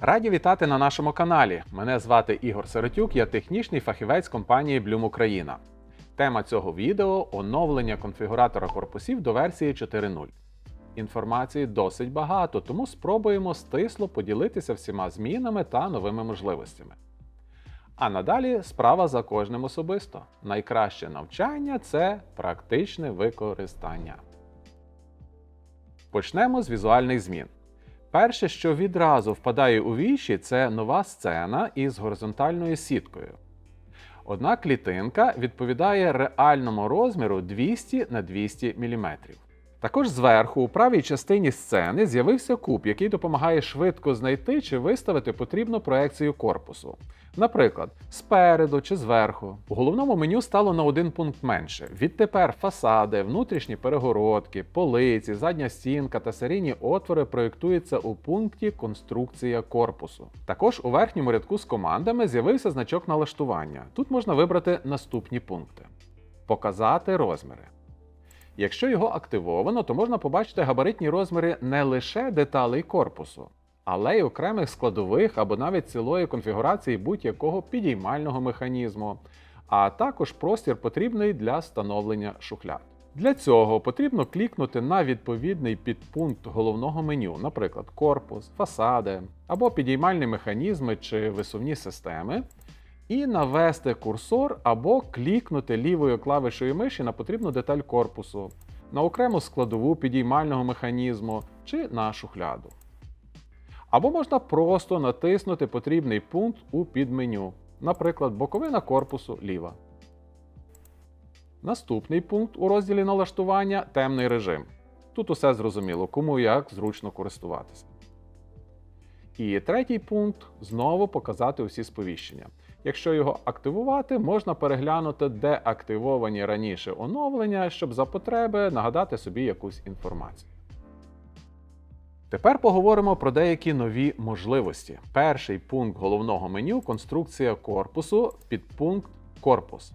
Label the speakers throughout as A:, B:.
A: Раді вітати на нашому каналі. Мене звати Ігор Сиротюк, я технічний фахівець компанії Bloom Україна. Тема цього відео оновлення конфігуратора корпусів до версії 4.0. Інформації досить багато, тому спробуємо стисло поділитися всіма змінами та новими можливостями. А надалі справа за кожним особисто. Найкраще навчання це практичне використання. Почнемо з візуальних змін. Перше, що відразу впадає у вічі, це нова сцена із горизонтальною сіткою. Одна клітинка відповідає реальному розміру 200 на 200 мм. Також зверху у правій частині сцени з'явився куб, який допомагає швидко знайти чи виставити потрібну проекцію корпусу. Наприклад, спереду чи зверху. У головному меню стало на один пункт менше. Відтепер фасади, внутрішні перегородки, полиці, задня стінка та серійні отвори проєктуються у пункті Конструкція корпусу. Також у верхньому рядку з командами з'явився значок налаштування. Тут можна вибрати наступні пункти: Показати розміри. Якщо його активовано, то можна побачити габаритні розміри не лише деталей корпусу, але й окремих складових або навіть цілої конфігурації будь-якого підіймального механізму, а також простір потрібний для встановлення шухляд. Для цього потрібно клікнути на відповідний підпункт головного меню, наприклад, корпус, фасади або підіймальні механізми чи висувні системи, і навести курсор або клікнути лівою клавішою миші на потрібну деталь корпусу, на окрему складову підіймального механізму чи на шухляду. Або можна просто натиснути потрібний пункт у підменю, наприклад, боковина корпусу ліва. Наступний пункт у розділі налаштування темний режим. Тут усе зрозуміло, кому як зручно користуватися. І третій пункт знову показати усі сповіщення. Якщо його активувати, можна переглянути деактивовані раніше оновлення, щоб за потреби нагадати собі якусь інформацію. Тепер поговоримо про деякі нові можливості. Перший пункт головного меню конструкція корпусу, підпункт корпус.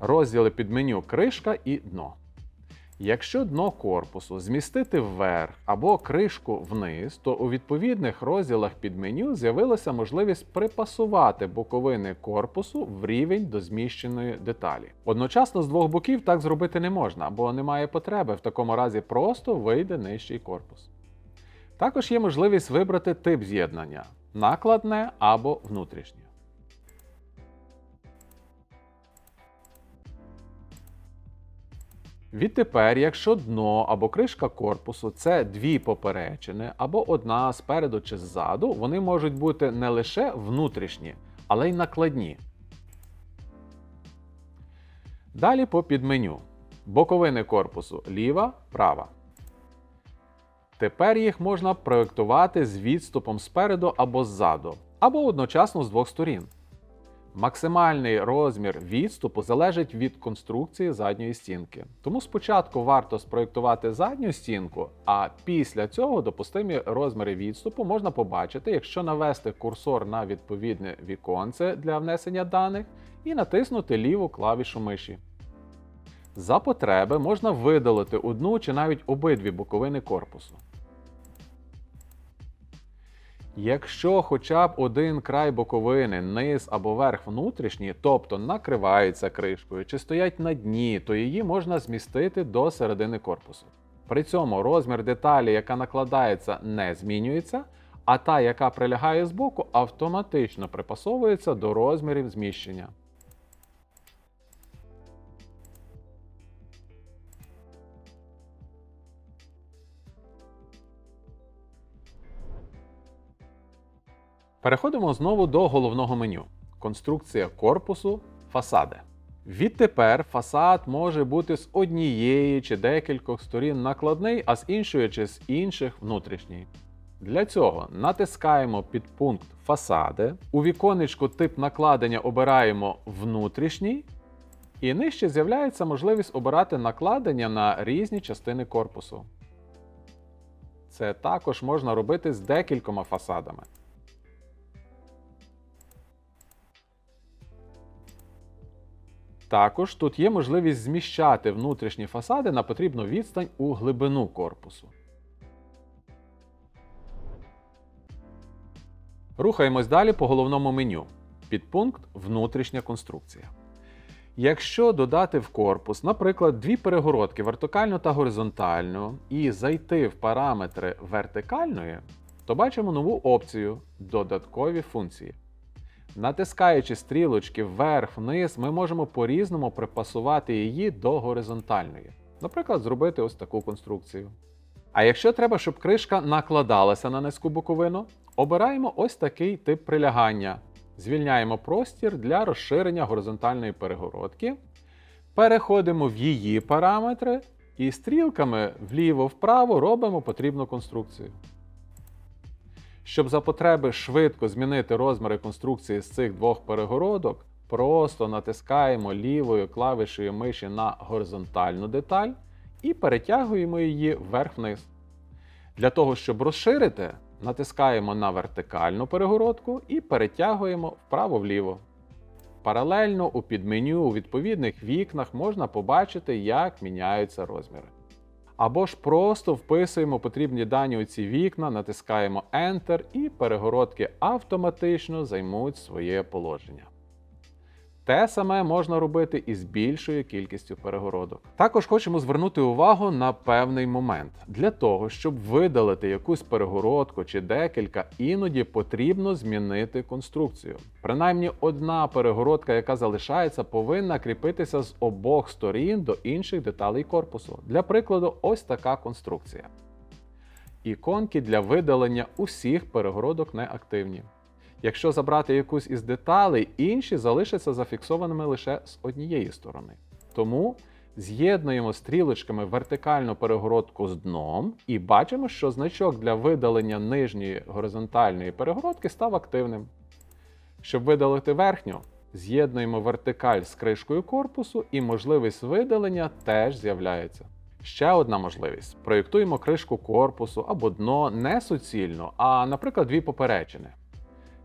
A: Розділи під меню кришка і дно. Якщо дно корпусу змістити вверх або кришку вниз, то у відповідних розділах під меню з'явилася можливість припасувати боковини корпусу в рівень до зміщеної деталі. Одночасно з двох боків так зробити не можна, бо немає потреби, в такому разі просто вийде нижчий корпус. Також є можливість вибрати тип з'єднання накладне або внутрішнє. Відтепер, якщо дно або кришка корпусу це дві поперечини, або одна спереду чи ззаду, вони можуть бути не лише внутрішні, але й накладні. Далі по підменю. Боковини корпусу ліва, права. Тепер їх можна проєктувати з відступом спереду або ззаду, або одночасно з двох сторін. Максимальний розмір відступу залежить від конструкції задньої стінки. Тому спочатку варто спроєктувати задню стінку, а після цього допустимі розміри відступу можна побачити, якщо навести курсор на відповідне віконце для внесення даних і натиснути ліву клавішу миші. За потреби можна видалити одну чи навіть обидві боковини корпусу. Якщо хоча б один край боковини, низ або верх внутрішній, тобто накривається кришкою чи стоять на дні, то її можна змістити до середини корпусу. При цьому розмір деталі, яка накладається, не змінюється, а та, яка прилягає збоку, автоматично припасовується до розмірів зміщення. Переходимо знову до головного меню. Конструкція корпусу, фасади. Відтепер фасад може бути з однієї чи декількох сторін накладний, а з іншої чи з інших внутрішній. Для цього натискаємо підпункт фасади. У віконечку тип накладення обираємо внутрішній, і нижче з'являється можливість обирати накладення на різні частини корпусу. Це також можна робити з декількома фасадами. Також тут є можливість зміщати внутрішні фасади на потрібну відстань у глибину корпусу. Рухаємось далі по головному меню. Підпункт Внутрішня конструкція. Якщо додати в корпус, наприклад, дві перегородки вертикальну та горизонтальну, і зайти в параметри вертикальної, то бачимо нову опцію Додаткові функції. Натискаючи стрілочки вверх-вниз, ми можемо по-різному припасувати її до горизонтальної. Наприклад, зробити ось таку конструкцію. А якщо треба, щоб кришка накладалася на низьку боковину, обираємо ось такий тип прилягання. Звільняємо простір для розширення горизонтальної перегородки. Переходимо в її параметри і стрілками вліво-вправо робимо потрібну конструкцію. Щоб за потреби швидко змінити розміри конструкції з цих двох перегородок, просто натискаємо лівою клавішею миші на горизонтальну деталь і перетягуємо її вверх-вниз. Для того, щоб розширити, натискаємо на вертикальну перегородку і перетягуємо вправо-вліво. Паралельно у підменю у відповідних вікнах можна побачити, як міняються розміри. Або ж просто вписуємо потрібні дані у ці вікна, натискаємо Enter і перегородки автоматично займуть своє положення. Те саме можна робити і з більшою кількістю перегородок. Також хочемо звернути увагу на певний момент. Для того, щоб видалити якусь перегородку чи декілька, іноді потрібно змінити конструкцію. Принаймні одна перегородка, яка залишається, повинна кріпитися з обох сторін до інших деталей корпусу. Для прикладу, ось така конструкція. Іконки для видалення усіх перегородок не активні. Якщо забрати якусь із деталей, інші залишаться зафіксованими лише з однієї сторони. Тому з'єднуємо стрілочками вертикальну перегородку з дном і бачимо, що значок для видалення нижньої горизонтальної перегородки став активним. Щоб видалити верхню, з'єднуємо вертикаль з кришкою корпусу, і можливість видалення теж з'являється. Ще одна можливість: проєктуємо кришку корпусу або дно не суцільно, а, наприклад, дві поперечини.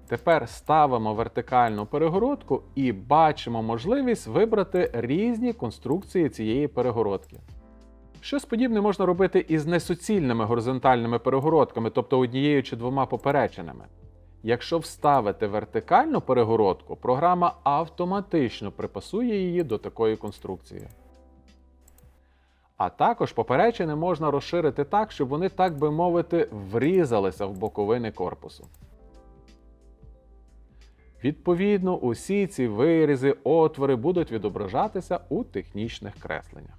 A: Тепер ставимо вертикальну перегородку і бачимо можливість вибрати різні конструкції цієї перегородки. Щось подібне можна робити із несуцільними горизонтальними перегородками, тобто однією чи двома поперечинами. Якщо вставити вертикальну перегородку, програма автоматично припасує її до такої конструкції. А також поперечини можна розширити так, щоб вони, так би мовити, врізалися в боковини корпусу. Відповідно, усі ці вирізи, отвори будуть відображатися у технічних кресленнях.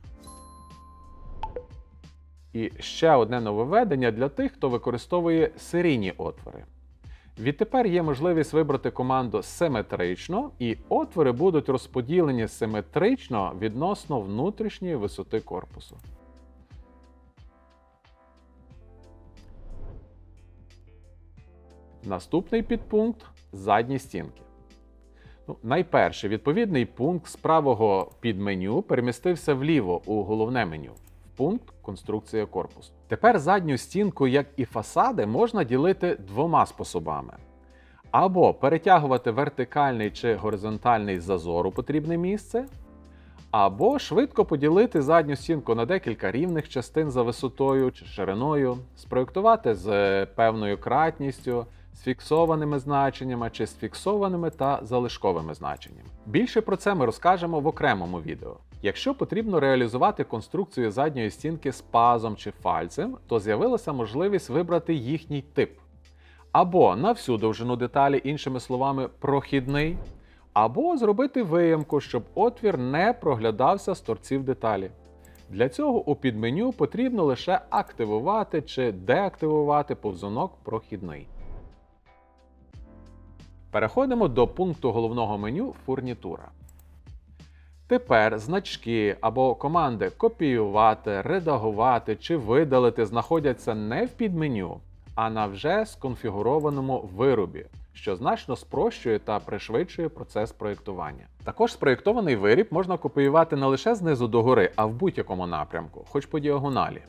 A: І ще одне нововведення для тих, хто використовує серійні отвори. Відтепер є можливість вибрати команду симетрично, і отвори будуть розподілені симетрично відносно внутрішньої висоти корпусу. Наступний підпункт задні стінки. Ну, найперше, відповідний пункт з правого підменю перемістився вліво у головне меню. В пункт конструкція корпусу. Тепер задню стінку, як і фасади, можна ділити двома способами. Або перетягувати вертикальний чи горизонтальний зазор у потрібне місце, або швидко поділити задню стінку на декілька рівних частин за висотою чи шириною, спроєктувати з певною кратністю, з фіксованими значеннями чи з фіксованими та залишковими значеннями. Більше про це ми розкажемо в окремому відео. Якщо потрібно реалізувати конструкцію задньої стінки з пазом чи фальцем, то з'явилася можливість вибрати їхній тип. Або на всю довжину деталі, іншими словами, прохідний, або зробити виямку, щоб отвір не проглядався з торців деталі. Для цього у підменю потрібно лише активувати чи деактивувати повзунок прохідний. Переходимо до пункту головного меню Фурнітура. Тепер значки або команди копіювати, редагувати чи видалити знаходяться не в підменю, а на вже сконфігурованому виробі, що значно спрощує та пришвидшує процес проєктування. Також спроєктований виріб можна копіювати не лише знизу до гори, а в будь-якому напрямку, хоч по діагоналі.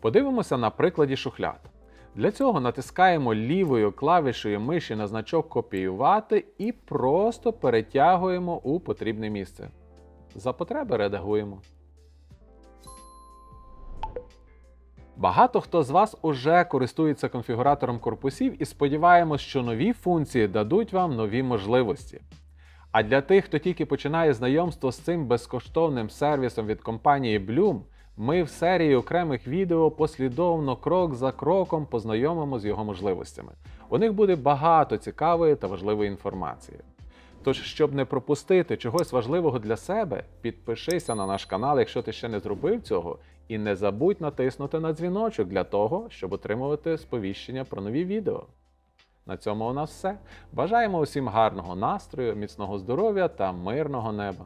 A: Подивимося на прикладі шухляд. Для цього натискаємо лівою клавішею миші на значок Копіювати і просто перетягуємо у потрібне місце. За потреби редагуємо. Багато хто з вас уже користується конфігуратором корпусів і сподіваємось, що нові функції дадуть вам нові можливості. А для тих, хто тільки починає знайомство з цим безкоштовним сервісом від компанії Bloom, ми в серії окремих відео послідовно крок за кроком познайомимо з його можливостями. У них буде багато цікавої та важливої інформації. Тож, щоб не пропустити чогось важливого для себе, підпишися на наш канал, якщо ти ще не зробив цього, і не забудь натиснути на дзвіночок для того, щоб отримувати сповіщення про нові відео. На цьому у нас все. Бажаємо усім гарного настрою, міцного здоров'я та мирного неба.